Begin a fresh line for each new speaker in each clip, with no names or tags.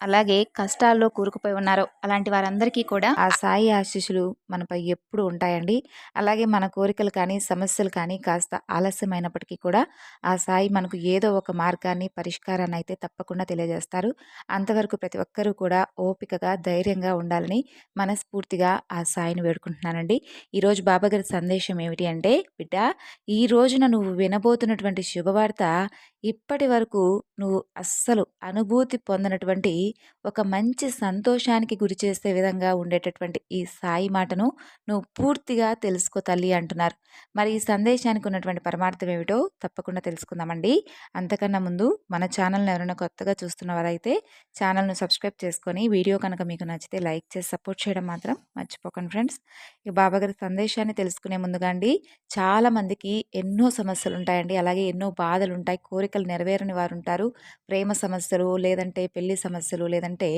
అలాగే కష్టాల్లో కూరుకుపోయి ఉన్నారో. అలాంటి వారందరికీ కూడా ఆ సాయి ఆశీస్సులు మనపై ఎప్పుడు ఉంటాయండి. అలాగే మన కోరికలు కానీ సమస్యలు కానీ కాస్త ఆలస్యమైనప్పటికీ కూడా ఆ సాయి మనకు ఏదో ఒక మార్గాన్ని పరిష్కారాన్ని అయితే తప్పకుండా తెలియజేస్తారు. అంతవరకు ప్రతి ఒక్కరూ కూడా ఓపికగా ధైర్యంగా ఉండాలని మనస్ఫూర్తిగా ఆ సాయిని వేడుకుంటున్నానండి. ఈరోజు బాబాగారి సందేశం ఏమిటి అంటే బిడ్డ ఈ రోజున నువ్వు వినబోతున్నటువంటి శుభవార్త ఇప్పటి వరకు నువ్వు అస్సలు అనుభూతి పొందినటువంటి ఒక మంచి సంతోషానికి గురి చేసే విధంగా ఉండేటటువంటి ఈ సాయి మాటను నువ్వు పూర్తిగా తెలుసుకో తల్లి అంటున్నారు. మరి ఈ సందేశానికి ఉన్నటువంటి పరమార్థం ఏమిటో తప్పకుండా తెలుసుకుందామండి. అంతకన్నా ముందు మన ఛానల్ని ఎవరైనా కొత్తగా చూస్తున్న వారైతే ఛానల్ను సబ్స్క్రైబ్ చేసుకొని వీడియో కనుక మీకు నచ్చితే లైక్ చేసి సపోర్ట్ చేయడం మాత్రం మర్చిపోకండి ఫ్రెండ్స్. ఇక బాబాగారి సందేశాన్ని తెలుసుకునే ముందుగా అండి చాలామందికి ఎన్నో సమస్యలు ఉంటాయండి. అలాగే ఎన్నో బాధలు ఉంటాయి కోరికలు నెరవేరని వారు ఉంటారు. ప్రేమ సమస్యలు లేదంటే పెళ్ళి సమస్యలు లేదంటే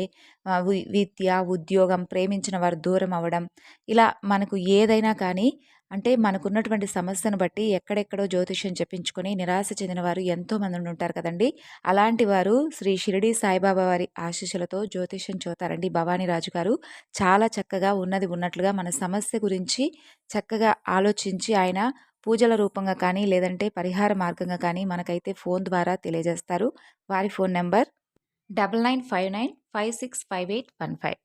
విద్య ఉద్యోగం ప్రేమించిన వారు దూరం అవ్వడం ఇలా మనకు ఏదైనా కానీ అంటే మనకున్నటువంటి సమస్యను బట్టి ఎక్కడెక్కడో జ్యోతిష్యం చెప్పించుకొని నిరాశ చెందిన వారు ఎంతోమంది ఉంటారు కదండి. అలాంటి వారు శ్రీ షిరిడి సాయిబాబా వారి ఆశీస్సులతో జ్యోతిష్యం చూతారండి భవానీ రాజు గారు. చాలా చక్కగా ఉన్నది ఉన్నట్లుగా మన సమస్య గురించి చక్కగా ఆలోచించి ఆయన పూజల రూపంగా కానీ లేదంటే పరిహార మార్గంగా కానీ మనకైతే ఫోన్ ద్వారా తెలియజేస్తారు. వారి phone number double nine five nine five six five eight one five.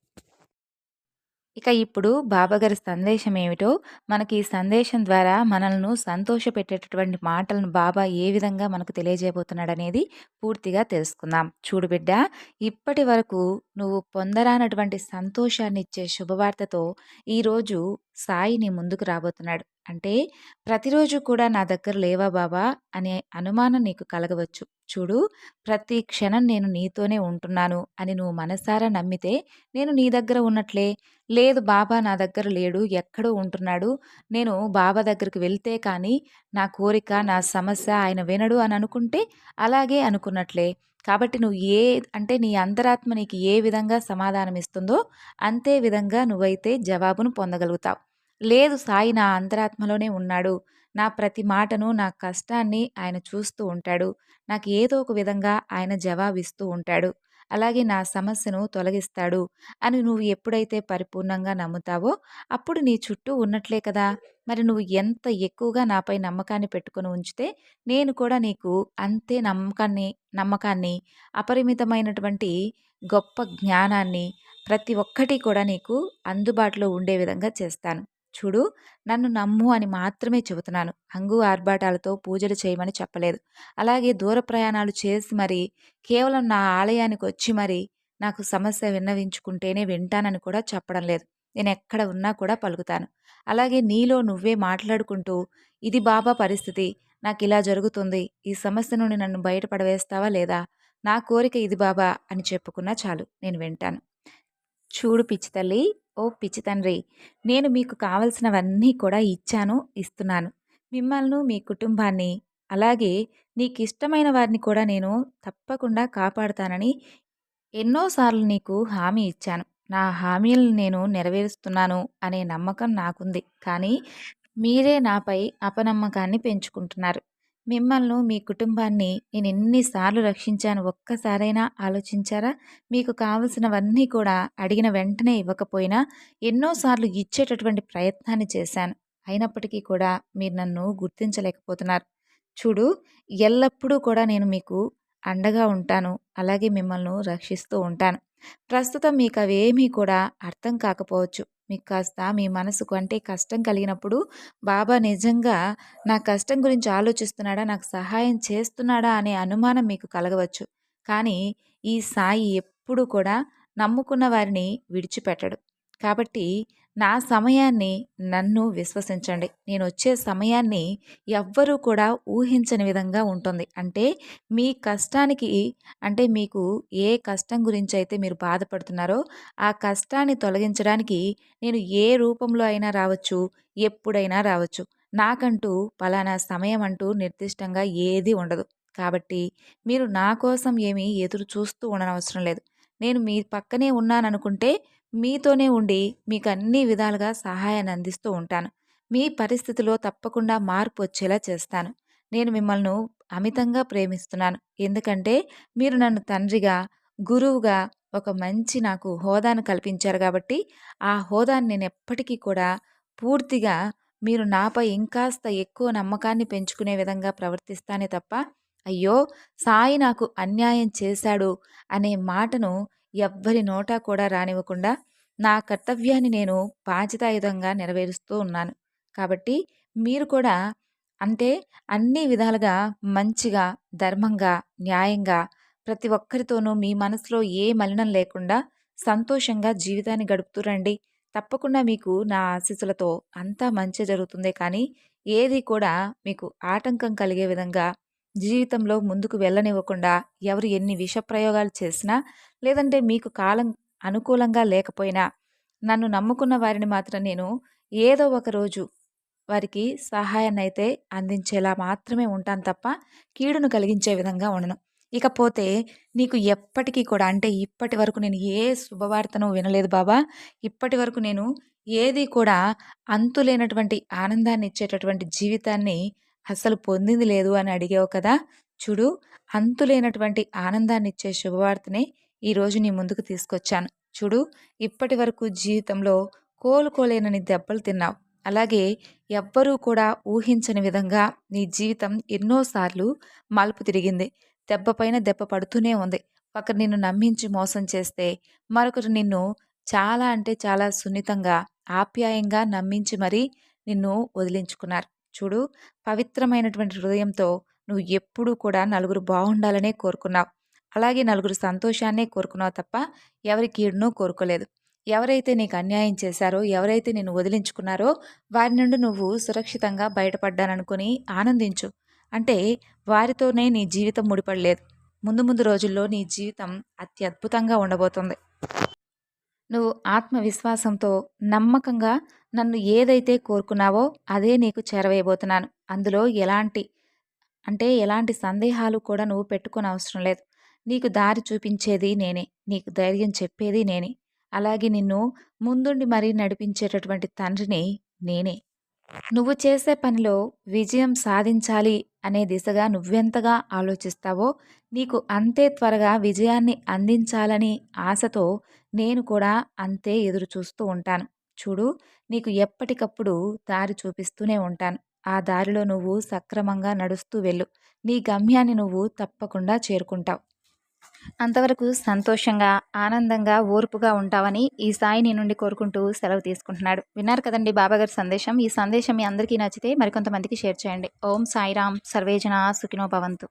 ఇక ఇప్పుడు బాబాగారి సందేశం ఏమిటో మనకి ఈ సందేశం ద్వారా మనల్ని సంతోషపెట్టేటటువంటి మాటలను బాబా ఏ విధంగా మనకు తెలియజేయబోతున్నాడు అనేది పూర్తిగా తెలుసుకుందాం. చూడు బిడ్డ ఇప్పటి వరకు నువ్వు పొందరానటువంటి సంతోషాన్ని ఇచ్చే శుభవార్తతో ఈరోజు సాయి నీ ముందుకు రాబోతున్నాడు. అంటే ప్రతిరోజు కూడా నా దగ్గర లేవా బాబా? అనే అనుమానం నీకు కలగవచ్చు. చూడు ప్రతి క్షణం నేను నీతోనే ఉంటున్నాను అని నువ్వు మనసారా నమ్మితే నేను నీ దగ్గర ఉన్నట్లే. లేదు బాబా నా దగ్గర లేడు ఎక్కడో ఉంటున్నాడు. నేను బాబా దగ్గరికి వెళ్తే కానీ నా కోరిక నా సమస్య ఆయన వినడు అని అనుకుంటే అలాగే అనుకున్నట్లే. కాబట్టి నువ్వు ఏ అంటే నీ అంతరాత్మ నీకు ఏ విధంగా సమాధానం ఇస్తుందో అంతే విధంగా నువ్వైతే జవాబును పొందగలుగుతావు. లేదు సాయి నా అంతరాత్మలోనే ఉన్నాడు. నా ప్రతి మాటను నా కష్టాన్ని ఆయన చూస్తూ ఉంటాడు. నాకు ఏదో ఒక విధంగా ఆయన జవాబిస్తూ ఉంటాడు. అలాగే నా సమస్యను తొలగిస్తాడు. అని నువ్వు ఎప్పుడైతే పరిపూర్ణంగా నమ్ముతావో అప్పుడు నీ చుట్టూ ఉన్నట్లే కదా! మరి నువ్వు ఎంత ఎక్కువగా నాపై నమ్మకాన్ని పెట్టుకుని ఉంచితే నేను కూడా నీకు అంతే నమ్మకాన్ని నమ్మకాన్ని అపరిమితమైనటువంటి గొప్ప జ్ఞానాన్ని ప్రతి ఒక్కటి కూడా నీకు అందుబాటులో ఉండే విధంగా చేస్తాను. చూడు నన్ను నమ్ము అని మాత్రమే చెబుతున్నాను. హంగు ఆర్భాటాలతో పూజలు చేయమని చెప్పలేదు. అలాగే దూర ప్రయాణాలు చేసి మరి కేవలం నా ఆలయానికి వచ్చి మరి నాకు సమస్య విన్నవించుకుంటేనే వింటానని కూడా చెప్పడం లేదు. నేను ఎక్కడ ఉన్నా కూడా పలుకుతాను. అలాగే నీలో నువ్వే మాట్లాడుకుంటూ ఇది బాబా పరిస్థితి నాకు ఇలా జరుగుతుంది ఈ సమస్య నుండి నన్ను బయటపడవేస్తావా లేదా? నా కోరిక ఇది బాబా అని చెప్పుకున్నా చాలు నేను వింటాను. చూడు పిచ్చి తల్లి. ఓ పిచ్చి తండ్రి నేను మీకు కావలసినవన్నీ కూడా ఇచ్చాను ఇస్తున్నాను. మిమ్మల్ని మీ కుటుంబాన్ని అలాగే నీకు ఇష్టమైన వారిని కూడా నేను తప్పకుండా కాపాడుతానని ఎన్నోసార్లు నీకు హామీ ఇచ్చాను. నా హామీలను నేను నెరవేరుస్తున్నాను అనే నమ్మకం నాకుంది. కానీ మీరే నాపై అపనమ్మకాన్ని పెంచుకుంటున్నారు. మిమ్మల్ని మీ కుటుంబాన్ని నేను ఎన్నిసార్లు రక్షించాను ఒక్కసారైనా ఆలోచించారా? మీకు కావలసినవన్నీ కూడా అడిగిన వెంటనే ఇవ్వకపోయినా ఎన్నోసార్లు ఇచ్చేటటువంటి ప్రయత్నాన్ని చేశాను. అయినప్పటికీ కూడా మీరు నన్ను గుర్తించలేకపోతున్నారు. చూడు ఎల్లప్పుడూ కూడా నేను మీకు అండగా ఉంటాను. అలాగే మిమ్మల్ని రక్షిస్తూ ఉంటాను. ప్రస్తుతం మీకు అవేమీ కూడా అర్థం కాకపోవచ్చు. మీకు కాస్త మీ మనసుకు అంటే కష్టం కలిగినప్పుడు బాబా నిజంగా నా కష్టం గురించి ఆలోచిస్తున్నాడా నాకు సహాయం చేస్తున్నాడా అనే అనుమానం మీకు కలగవచ్చు. కానీ ఈ సాయి ఎప్పుడు కూడా నమ్ముకున్న వారిని విడిచిపెట్టడు. కాబట్టి నా సమయాన్ని నన్ను విశ్వసించండి. నేను వచ్చే సమయాన్ని ఎవ్వరూ కూడా ఊహించని విధంగా ఉంటుంది. అంటే మీ కష్టానికి అంటే మీకు ఏ కష్టం గురించి అయితే మీరు బాధపడుతున్నారో ఆ కష్టాన్ని తొలగించడానికి నేను ఏ రూపంలో అయినా రావచ్చు ఎప్పుడైనా రావచ్చు. నాకంటూ పలానా సమయం అంటూ నిర్దిష్టంగా ఏది ఉండదు. కాబట్టి మీరు నా కోసం ఏమీ ఎదురు చూస్తూ ఉండనవసరం లేదు. నేను మీ పక్కనే ఉన్నాననుకుంటే మీతోనే ఉండి మీకు అన్ని విధాలుగా సహాయాన్ని అందిస్తూ ఉంటాను. మీ పరిస్థితిలో తప్పకుండా మార్పు వచ్చేలా చేస్తాను. నేను మిమ్మల్ని అమితంగా ప్రేమిస్తున్నాను. ఎందుకంటే మీరు నన్ను తండ్రిగా గురువుగా ఒక మంచి నాకు హోదాను కల్పించారు కాబట్టి ఆ హోదాను నేను ఎప్పటికీ కూడా పూర్తిగా మీరు నాపై ఇంకాస్త ఎక్కువ నమ్మకాన్ని పెంచుకునే విధంగా ప్రవర్తిస్తానే తప్ప అయ్యో సాయి నాకు అన్యాయం చేశాడు అనే మాటను ఎవ్వరి నోటా కూడా రానివ్వకుండా నా కర్తవ్యాన్ని నేను బాధ్యతాయుధంగా నెరవేరుస్తూ ఉన్నాను. కాబట్టి మీరు కూడా అంటే అన్ని విధాలుగా మంచిగా ధర్మంగా న్యాయంగా ప్రతి ఒక్కరితోనూ మీ మనసులో ఏ మలినం లేకుండా సంతోషంగా జీవితాన్ని గడుపుతూ రండి. తప్పకుండా మీకు నా ఆశీస్సులతో అంతా మంచి జరుగుతుంది. కానీ ఏది కూడా మీకు ఆటంకం కలిగే విధంగా జీవితంలో ముందుకు వెళ్ళనివ్వకుండా ఎవరు ఎన్ని విష ప్రయోగాలు చేసినా లేదంటే మీకు కాలం అనుకూలంగా లేకపోయినా నన్ను నమ్ముకున్న వారిని మాత్రం నేను ఏదో ఒక రోజు వారికి సహాయాన్ని అయితే అందించేలా మాత్రమే ఉంటాను తప్ప కీడును కలిగించే విధంగా ఉండను. ఇకపోతే నీకు ఎప్పటికీ కూడా అంటే ఇప్పటి వరకు నేను ఏ శుభవార్తను వినలేదు బాబా. ఇప్పటి వరకు నేను ఏది కూడా అంతులేనటువంటి ఆనందాన్ని ఇచ్చేటటువంటి జీవితాన్ని అసలు పొందింది లేదు అని అడిగావు కదా! చూడు అంతులేనటువంటి ఆనందాన్ని ఇచ్చే శుభవార్తనే ఈరోజు నీ ముందుకు తీసుకొచ్చాను. చూడు ఇప్పటి వరకు జీవితంలో కోలుకోలేనని దెబ్బలు తిన్నావు. అలాగే ఎవ్వరూ కూడా ఊహించని విధంగా నీ జీవితం ఎన్నోసార్లు మలుపు తిరిగింది. దెబ్బపైన దెబ్బ పడుతూనే ఉంది. ఒకరు నిన్ను నమ్మించి మోసం చేస్తే మరొకరు నిన్ను చాలా అంటే చాలా సున్నితంగా ఆప్యాయంగా నమ్మించి మరీ నిన్ను వదిలించుకున్నారు. చూడు పవిత్రమైనటువంటి హృదయంతో నువ్వు ఎప్పుడూ కూడా నలుగురు బాగుండాలనే కోరుకున్నావు. అలాగే నలుగురు సంతోషాన్నే కోరుకున్నావు తప్ప ఎవరి కీడునో కోరుకోలేదు. ఎవరైతే నీకు అన్యాయం చేశారో ఎవరైతే నేను వదిలించుకున్నారో వారి నుండి నువ్వు సురక్షితంగా బయటపడ్డాననుకుని ఆనందించు. అంటే వారితోనే నీ జీవితం ముడిపడలేదు. ముందు ముందు రోజుల్లో నీ జీవితం అత్యద్భుతంగా ఉండబోతుంది. నువ్వు ఆత్మవిశ్వాసంతో నమ్మకంగా నన్ను ఏదైతే కోరుకున్నావో అదే నీకు చేరవేయబోతున్నాను. అందులో ఎలాంటి అంటే ఎలాంటి సందేహాలు కూడా నువ్వు పెట్టుకుని అవసరం లేదు. నీకు దారి చూపించేది నేనే నీకు ధైర్యం చెప్పేది నేనే. అలాగే నిన్ను ముందుండి మరీ నడిపించేటటువంటి తండ్రిని నేనే. నువ్వు చేసే పనిలో విజయం సాధించాలి అనే దిశగా నువ్వెంతగా ఆలోచిస్తావో నీకు అంతే త్వరగా విజయాన్ని అందించాలని ఆశతో నేను కూడా అంతే ఎదురు చూస్తూ ఉంటాను. చూడు నీకు ఎప్పటికప్పుడు దారి చూపిస్తూనే ఉంటాను. ఆ దారిలో నువ్వు సక్రమంగా నడుస్తూ వెళ్ళు. నీ గమ్యాన్ని నువ్వు తప్పకుండా చేరుకుంటావు. అంతవరకు సంతోషంగా ఆనందంగా ఓర్పుగా ఉంటావని ఈ సాయి నీ నుండి కోరుకుంటూ సెలవు తీసుకుంటున్నాడు. విన్నారు కదండి బాబాగారి సందేశం? ఈ సందేశం మీ అందరికీ నచ్చితే మరికొంతమందికి షేర్ చేయండి. ఓం సాయిరామ్. సర్వేజన సుఖినో భవంతు.